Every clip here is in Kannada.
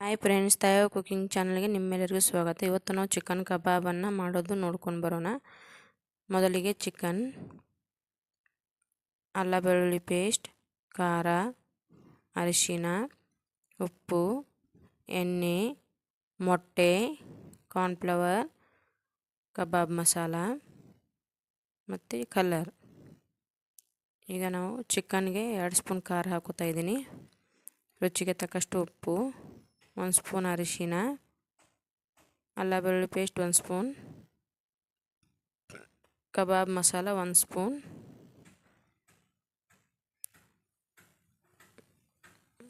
ಹಾಯ್ ಫ್ರೆಂಡ್ಸ್, ತಾಯೋ ಕುಕಿಂಗ್ ಚಾನಲ್ಗೆ ನಿಮ್ಮೆಲ್ಲರಿಗೂ ಸ್ವಾಗತ. ಇವತ್ತು ನಾವು ಚಿಕನ್ ಕಬಾಬನ್ನು ಮಾಡೋದು ನೋಡ್ಕೊಂಡು ಬರೋಣ. ಮೊದಲಿಗೆ ಚಿಕನ್, ಅಲ್ಲ ಬೆಳ್ಳುಳ್ಳಿ ಪೇಸ್ಟ್, ಖಾರ, ಅರಿಶಿನ, ಉಪ್ಪು, ಎಣ್ಣೆ, ಮೊಟ್ಟೆ, ಕಾರ್ನ್ಫ್ಲವರ್, ಕಬಾಬ್ ಮಸಾಲ ಮತ್ತು ಕಲರ್ ಈಗ ನಾವು ಚಿಕನ್ಗೆ ಎರಡು ಸ್ಪೂನ್ ಖಾರ ಹಾಕೋತಾ ಇದ್ದೀನಿ. ರುಚಿಗೆ ತಕ್ಕಷ್ಟು ಉಪ್ಪು. ಒಂದು ಸ್ಪೂನ್ ಅರಿಶಿನ. ಅಲ್ಲ ಬೆಳ್ಳುಳ್ಳಿ ಪೇಸ್ಟ್ ಒಂದು ಸ್ಪೂನ್ ಕಬಾಬ್ ಮಸಾಲ ಒಂದು ಸ್ಪೂನ್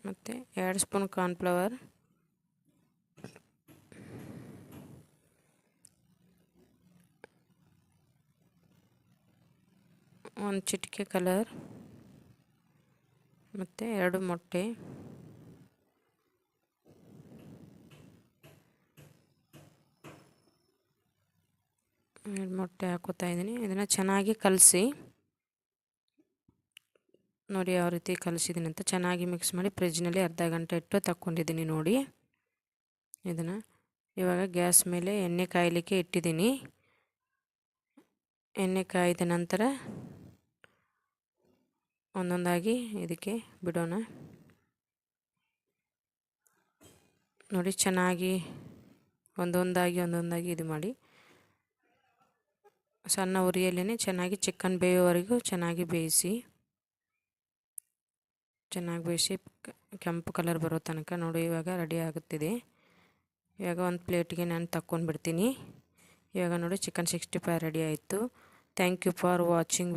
ಮತ್ತು ಎರಡು ಸ್ಪೂನ್ ಕಾರ್ನ್ಫ್ಲವರ್ ಒಂದು ಚಿಟಿಕೆ ಕಲರ್ ಮತ್ತು ಎರಡು ಮೊಟ್ಟೆ. ಎರಡು ಮೊಟ್ಟೆ ಹಾಕೋತಾ ಇದ್ದೀನಿ. ಇದನ್ನು ಚೆನ್ನಾಗಿ ಕಲಸಿ, ನೋಡಿ ಯಾವ ರೀತಿ ಕಲಿಸಿದ್ದೀನಿ ಅಂತ. ಚೆನ್ನಾಗಿ ಮಿಕ್ಸ್ ಮಾಡಿ ಫ್ರಿಜ್ನಲ್ಲಿ ಅರ್ಧ ಗಂಟೆ ಇಟ್ಟು ತಕ್ಕೊಂಡಿದ್ದೀನಿ ನೋಡಿ. ಇದನ್ನು ಇವಾಗ ಗ್ಯಾಸ್ ಮೇಲೆ ಎಣ್ಣೆ ಕಾಯಲಿಕ್ಕೆ ಇಟ್ಟಿದ್ದೀನಿ. ಎಣ್ಣೆ ಕಾಯ್ದ ನಂತರ ಒಂದೊಂದಾಗಿ ಇದಕ್ಕೆ ಬಿಡೋಣ. ನೋಡಿ ಚೆನ್ನಾಗಿ ಒಂದೊಂದಾಗಿ ಒಂದೊಂದಾಗಿ ಇದು ಮಾಡಿ. ಸಣ್ಣ ಉರಿಯಲ್ಲೇ ಚೆನ್ನಾಗಿ ಚಿಕನ್ ಬೇಯೋವರೆಗೂ ಚೆನ್ನಾಗಿ ಬೇಯಿಸಿ ಚೆನ್ನಾಗಿ ಬೇಯಿಸಿ ಕೆಂಪು ಕಲರ್ ಬರೋ ತನಕ ನೋಡಿ ಇವಾಗ ರೆಡಿ ಆಗುತ್ತಿದೆ. ಇವಾಗ ಒಂದು ಪ್ಲೇಟಿಗೆ ನಾನು ತಕ್ಕೊಂಡು ಬಿಡ್ತೀನಿ ಇವಾಗ ನೋಡಿ ಚಿಕನ್ ಸಿಕ್ಸ್ಟಿ ಫೈವ್ ರೆಡಿ ಆಯಿತು. Thank you for watching.